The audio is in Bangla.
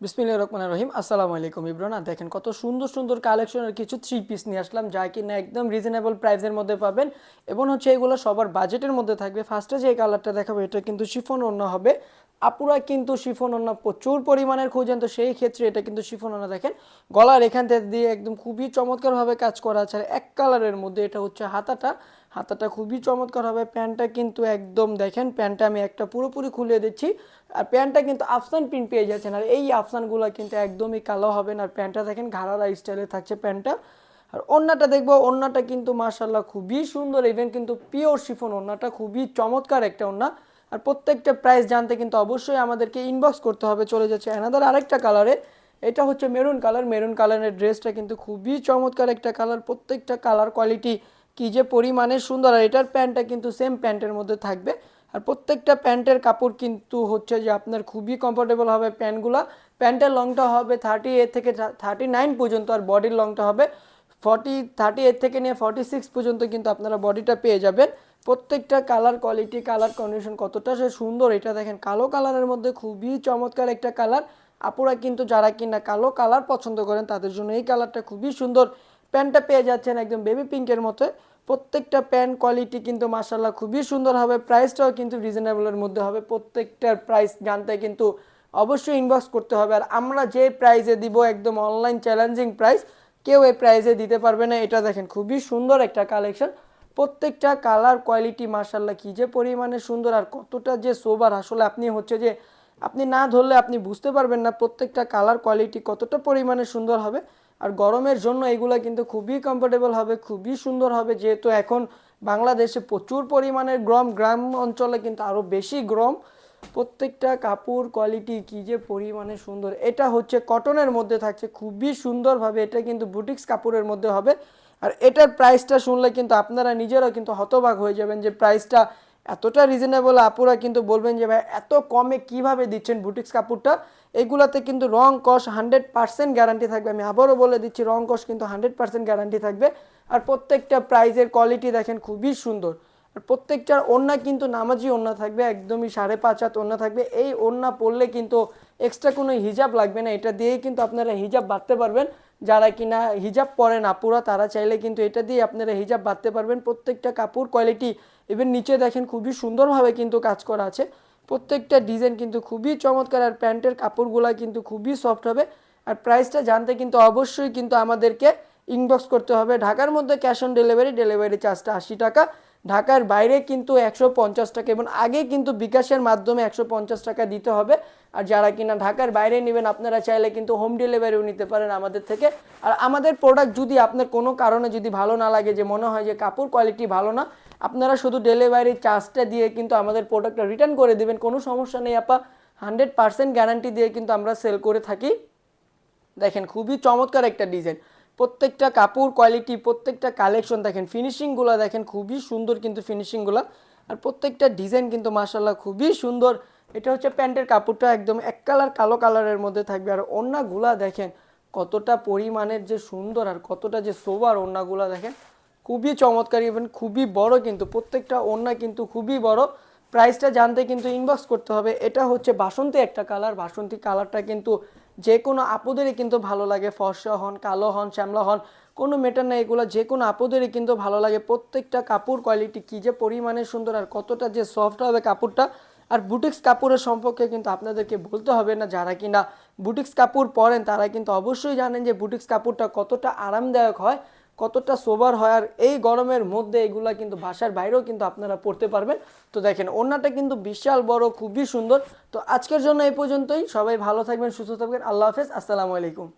বিসমিল্লাহির রহমানির রহিম। আসসালামু আলাইকুম ইব্রানা। দেখেন কত সুন্দর সুন্দর কালেকশনের কিছু থ্রি পিস নিয়ে আসলাম, যা কিনা একদম রিজনেবল প্রাইসের মধ্যে পাবেন। এবং হচ্ছে এগুলো সবার বাজেটের মধ্যে থাকবে। ফার্স্টে যে কালারটা দেখাবো, এটা কিন্তু শিফন অন্য হবে। আপুরা কিন্তু শিফন অন্য প্রচুর পরিমাণের খুঁজেন, তো সেই ক্ষেত্রে এটা কিন্তু শিফন অন্য দেখেন। গলার এখান থেকে দিয়ে একদম খুবই চমৎকারভাবে কাজ করা আছে। আর এক কালারের মধ্যে এটা হচ্ছে হাতাটা। হাতাটা খুবই চমৎকার হবে। প্যান্টটা কিন্তু একদম দেখেন, প্যান্টটা আমি একটা পুরোপুরি খুলে দিচ্ছি। আর প্যান্টটা কিন্তু আফসান প্রিন্ট পেয়ে যাচ্ছেন। আর এই আফসানগুলো কিন্তু একদমই কালো হবে না। আর প্যান্টটা দেখেন, ঘাড়ারা স্টাইলে থাকছে প্যান্টটা। আর ওন্নাটা দেখব ওন্নাটা কিন্তু মার্শাল্লাহ খুবই সুন্দর। ইভেন কিন্তু পিওর শিফন ওন্নাটা খুবই চমৎকার একটা ওন্না আর প্রত্যেকটা প্রাইস জানতে কিন্তু অবশ্যই আমাদেরকে ইনবক্স করতে হবে। চলে যাচ্ছে অ্যানাদার আরেকটা কালারে এটা হচ্ছে মেরুন কালার মেরুন কালারের ড্রেসটা কিন্তু খুবই চমৎকার একটা কালার প্রত্যেকটা কালার কোয়ালিটি কি যে পরিমাণে সুন্দর, আর এটার প্যান্টটা কিন্তু সেম প্যান্টের মধ্যে থাকবে। আর প্রত্যেকটা প্যান্টের কাপড় কিন্তু হচ্ছে যে আপনার খুবই কমফোর্টেবল হবে প্যান্টগুলো। প্যান্টের লংটা হবে থার্টি এইট থেকে থার্টি নাইন পর্যন্ত, আর বডির লংটা হবে ফর্টি থার্টি এইট থেকে নিয়ে ফর্টি সিক্স পর্যন্ত কিন্তু আপনারা বডিটা পেয়ে যাবেন। প্রত্যেকটা কালার কোয়ালিটি কালার কন্ডিশন কতটা সে সুন্দর, এটা দেখেন কালো কালারের মধ্যে খুবই চমৎকার একটা কালার আপুরা কিন্তু যারা কিনা কালো কালার পছন্দ করেন, তাদের জন্য এই কালারটা খুবই সুন্দর। প্যান্টটা পেয়ে যাচ্ছেন একদম বেবি পিঙ্কের মতো। প্রত্যেকটা প্যান্ট কোয়ালিটি কিন্তু মাসাল্লাহ খুবই সুন্দর হবে। প্রাইসটাও কিন্তু রিজনেবলের মধ্যে হবে। প্রত্যেকটার প্রাইস জানতে কিন্তু অবশ্যই ইনবক্স করতে হবে। আর আমরা যে প্রাইজে দিব একদম অনলাইন চ্যালেঞ্জিং প্রাইস কেউ এই প্রাইজে দিতে পারবে না। এটা দেখেন, খুবই সুন্দর একটা কালেকশন প্রত্যেকটা কালার কোয়ালিটি মার্শাল্লাহ কী যে পরিমাণে সুন্দর আর কতটা যে সোবার আসলে আপনি হচ্ছে যে, আপনি না ধরলে আপনি বুঝতে পারবেন না প্রত্যেকটা কালার কোয়ালিটি কতটা পরিমাণে সুন্দর হবে। আর গরমের জন্য এগুলো কিন্তু খুবই কমফোর্টেবল হবে, খুবই সুন্দর হবে। যেহেতু এখন বাংলাদেশে প্রচুর পরিমাণের গ্রম, গ্রাম অঞ্চলে কিন্তু আরও বেশি গ্রম। প্রত্যেকটা কাপড় কোয়ালিটি কী যে পরিমাণে সুন্দর। এটা হচ্ছে কটনের মধ্যে থাকছে, খুবই সুন্দরভাবে এটা কিন্তু বুটিক্স কাপড়ের মধ্যে হবে। আর এটার প্রাইসটা শুনলে কিন্তু আপনারা নিজেরাও কিন্তু হতবাক হয়ে যাবেন যে প্রাইসটা এতটা রিজনেবল আপুরা কিন্তু বলবেন যে, ভাই, এত কমে কীভাবে দিচ্ছেন বুটিক্স কাপড়টা? এগুলাতে কিন্তু রং কস হান্ড্রেড পার্সেন্ট গ্যারান্টি থাকবে। আমি আবারও বলে দিচ্ছি, রং কস কিন্তু হান্ড্রেড পার্সেন্ট গ্যারান্টি থাকবে। আর প্রত্যেকটা প্রাইজের কোয়ালিটি দেখেন খুবই সুন্দর। আর প্রত্যেকটার ওড়না কিন্তু নামাজি ওড়না থাকবে, একদমই সাড়ে পাঁচ হাত ওড়না থাকবে। এই ওড়না পরলে কিন্তু এক্সট্রা কোনো হিজাব লাগবে না। এটা দিয়েই কিন্তু আপনারা হিজাব বাঁধতে পারবেন। যারা কিনা হিজাব পরেন আপুরা তারা চাইলে কিন্তু এটা দিয়ে আপনারা হিজাব বাঁধতে পারবেন। প্রত্যেকটা কাপড় কোয়ালিটি ইভেন নিচে দেখেন খুবই সুন্দরভাবে কিন্তু কাজ করা আছে। প্রত্যেকটা ডিজাইন কিন্তু খুবই চমৎকার আর প্যান্টের কাপড়গুলো কিন্তু খুবই সফট হবে। আর প্রাইসটা জানতে কিন্তু অবশ্যই কিন্তু আমাদেরকে ইনবক্স করতে হবে। ঢাকার মধ্যে ক্যাশ অন ডেলিভারি ডেলিভারি চার্জটা আশি টাকা। ঢাকার বাইরে কিন্তু একশো পঞ্চাশ টাকা এবং আগে কিন্তু বিকাশের মাধ্যমে একশো পঞ্চাশ টাকা দিতে হবে। আর যারা কিনা ঢাকার বাইরে নেবেন, আপনারা চাইলে কিন্তু হোম ডেলিভারিও নিতে পারেন আমাদের থেকে। আর আমাদের প্রোডাক্ট যদি আপনার কোনো কারণে যদি ভালো না লাগে, যে মনে হয় যে কাপড় কোয়ালিটি ভালো না, আপনারা শুধু ডেলিভারি চার্জটা দিয়ে কিন্তু আমাদের প্রোডাক্টটা রিটার্ন করে দেবেন। কোনো সমস্যা নেই আপা। হান্ড্রেড পার্সেন্ট গ্যারান্টি দিয়ে কিন্তু আমরা সেল করে থাকি। দেখেন, খুবই চমৎকার একটা ডিজাইন প্রত্যেকটা কাপড় কোয়ালিটি প্রত্যেকটা কালেকশন দেখেন ফিনিশিংগুলো দেখেন, খুবই সুন্দর কিন্তু ফিনিশিংগুলো আর প্রত্যেকটা ডিজাইন কিন্তু মাসাল্লাহ খুবই সুন্দর। এটা হচ্ছে প্যান্টের কাপড়টা একদম এক কালার কালো কালারের মধ্যে থাকবে। আর ওড়নাগুলা দেখেন, কতটা পরিমাণের যে সুন্দর আর কতটা যে সোবার ওড়নাগুলা দেখেন, খুবই চমৎকার ইভেন খুবই বড় কিন্তু, প্রত্যেকটা ওড়না কিন্তু খুবই বড়। প্রাইসটা জানতে কিন্তু ইনবক্স করতে হবে। এটা হচ্ছে বাসন্তী একটা কালার বাসন্তী কালারটা কিন্তু যে কোনো আপদেরই কিন্তু ভালো লাগে, ফর্সা হন, কালো হন, শ্যামলা হন, কোনো মেটার নাই, এগুলো যে কোনো আপদেরই কিন্তু ভালো লাগে। প্রত্যেকটা কাপড় কোয়ালিটি কী যে পরিমাণে সুন্দর আর কতটা যে সফট হবে কাপড়টা। আর বুটিক্স কাপড়ের সম্পর্কে কিন্তু আপনাদেরকে বলতে হবে না, যারা কিনা বুটিক্স কাপড় পরেন তারা কিন্তু অবশ্যই জানেন যে বুটিক্স কাপড়টা কতটা আরামদায়ক হয়। কতটা সোবার হয় আর এই গরমের মধ্যে এগুলা কিন্তু ভাষার বাইরেও কিন্তু আপনারা পড়তে পারবেন। তো দেখেন ওনাটা কিন্তু বিশাল বড়, খুবই সুন্দর। তো আজকের জন্য এই পর্যন্তই। সবাই ভালো থাকবেন, সুস্থ থাকবেন। আল্লাহ হাফেজ। আসসালামু আলাইকুম।